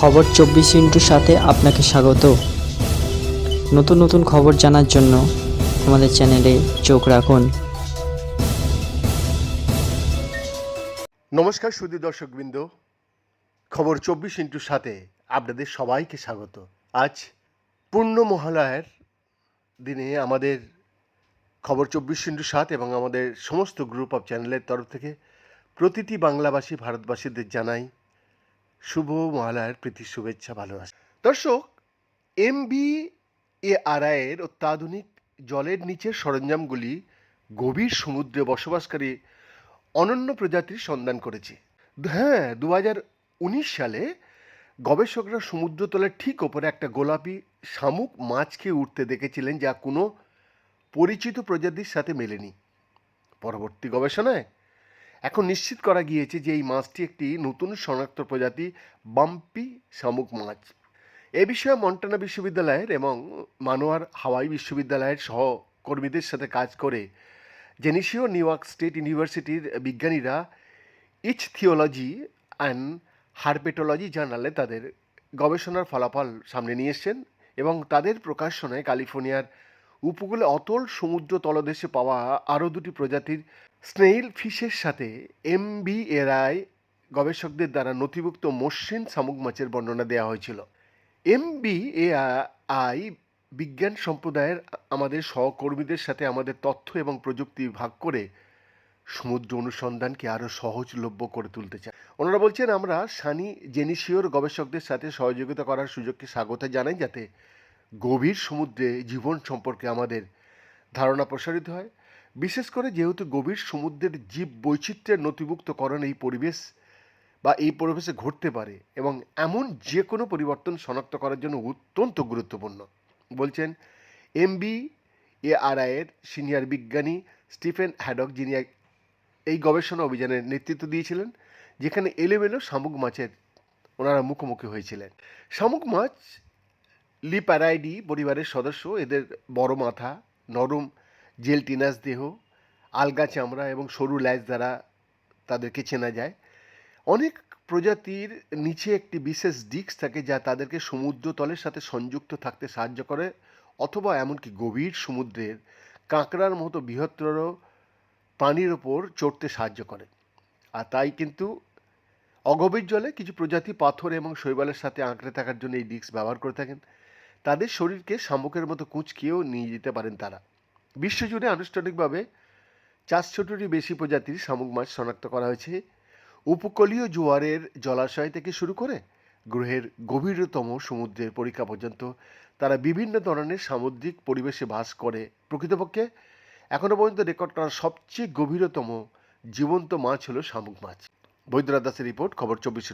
খবর চব্বিশ ইন্টুর সাথে আপনাকে স্বাগত। নতুন নতুন খবর জানার জন্য আমাদের চ্যানেলে চোখ রাখুন। নমস্কার সুদী দর্শকবৃন্দ। খবর চব্বিশ ইন্টুর সাথে আপনাদের সবাইকে স্বাগত। আজ পূর্ণ মহালয়ার দিনে আমাদের খবর চব্বিশ ইন্টু সাত এবং আমাদের সমস্ত গ্রুপ অফ চ্যানেলের তরফ থেকে প্রতিটি বাংলাভাষী, ভারতবাসীদের জানাই শুভ মহালয়ার প্রীতি, শুভেচ্ছা, ভালোবাসা। দর্শক এম বি এ আরআইয়ের অত্যাধুনিক জলের নিচের সরঞ্জামগুলি গভীর সমুদ্রে বসবাসকারী অনন্য প্রজাতির সন্ধান করেছে। হ্যাঁ দু উনিশ সালে গবেষকরা সমুদ্রতলের ঠিক ওপরে একটা গোলাপি শামুক মাছকে উঠতে দেখেছিলেন যা কোনো পরিচিত প্রজাতির সাথে মেলেনি। পরবর্তী গবেষণায় এখন নিশ্চিত করা গিয়েছে যে এই মাছটি একটি নতুন শনাক্ত প্রজাতি বাম্পি শামুক মাছ। এ বিষয়ে মন্টানা বিশ্ববিদ্যালয়ের এবং মানোয়ার হাওয়াই বিশ্ববিদ্যালয়ের সহকর্মীদের সাথে কাজ করে জেনিসিও নিউ ইয়র্ক স্টেট ইউনিভার্সিটির বিজ্ঞানীরা ইচ থিওলজি অ্যান্ড হারপেটোলজি জার্নালে তাদের গবেষণার ফলাফল সামনে নিয়ে এসছেন এবং তাদের প্রকাশনায় ক্যালিফোর্নিয়ার উপকূলে অতল সমুদ্র তলদেশে পাওয়া আরও দুটি প্রজাতির স্নেইল ফিশের সাথে এমবিএরআই গবেষকদের দ্বারা নথিভুক্ত মসৃণ শামুক মাছের বর্ণনা দেওয়া হয়েছিল। এমবিএআই বিজ্ঞান সম্প্রদায়ের আমাদের সহকর্মীদের সাথে আমাদের তথ্য এবং প্রযুক্তি ভাগ করে সমুদ্র অনুসন্ধানকে আরও সহজলভ্য করে তুলতে চাই ওনারা বলছেন, আমরা সানি জেনিসিওর গবেষকদের সাথে সহযোগিতা করার সুযোগকে স্বাগত জানাই, যাতে গভীর সমুদ্রে জীবন সম্পর্কে আমাদের ধারণা প্রসারিত হয়। বিশেষ করে যেহেতু গভীর সমুদ্রের জীব বৈচিত্র্যের নথিভুক্তকরণ এই পরিবেশ বা এই পরিবেশে ঘটতে পারে এবং এমন যে কোনো পরিবর্তন শনাক্ত করার জন্য অত্যন্ত গুরুত্বপূর্ণ, বলছেন এমবি এআরআইয়ের সিনিয়র বিজ্ঞানী স্টিফেন হ্যাডক, যিনি এই গবেষণা অভিযানের নেতৃত্ব দিয়েছিলেন, যেখানে এলোমেলো শামুক মাছের ওনারা মুখোমুখি হয়েছিলেন। শামুক মাছ লিপ্যারাইডি পরিবারের সদস্য, এদের বড় মাথা, নরম জেলটিনাস দেহ, আলগা চামড়া এবং সরু ল্যাজ দ্বারা তাদেরকে চেনা যায়। অনেক প্রজাতির নিচে একটি বিশেষ ডিস্ক থাকে যা তাদেরকে সমুদ্র তলের সাথে সংযুক্ত থাকতে সাহায্য করে অথবা এমনকি গভীর সমুদ্রের কাঁকড়ার মতো বৃহত্তর পানির ওপর চড়তে সাহায্য করে। আর তাই কিন্তু অগভীর জলে কিছু প্রজাতি পাথর এবং শৈবালের সাথে আঁকড়ে থাকার জন্য এই ডিস্ক ব্যবহার করে থাকেন। তাদের শরীরকে শামুকের মতো কুঁচকিয়েও নিয়ে যেতে পারেন তারা। বিশ্বজুড়ে আনুষ্ঠানিকভাবে চারশোটিরই বেশি প্রজাতির শামুক মাছ শনাক্ত করা হয়েছে। উপকূলীয় জোয়ারের জলাশয় থেকে শুরু করে গ্রহের গভীরতম সমুদ্রের পরীক্ষা পর্যন্ত তারা বিভিন্ন ধরনের সামুদ্রিক পরিবেশে বাস করে প্রকৃতপক্ষে। এখনও পর্যন্ত রেকর্ড করা সবচেয়ে গভীরতম জীবন্ত মাছ হলো শামুক মাছ। বৈদ্যনাথ দাসের রিপোর্ট, খবর চব্বিশ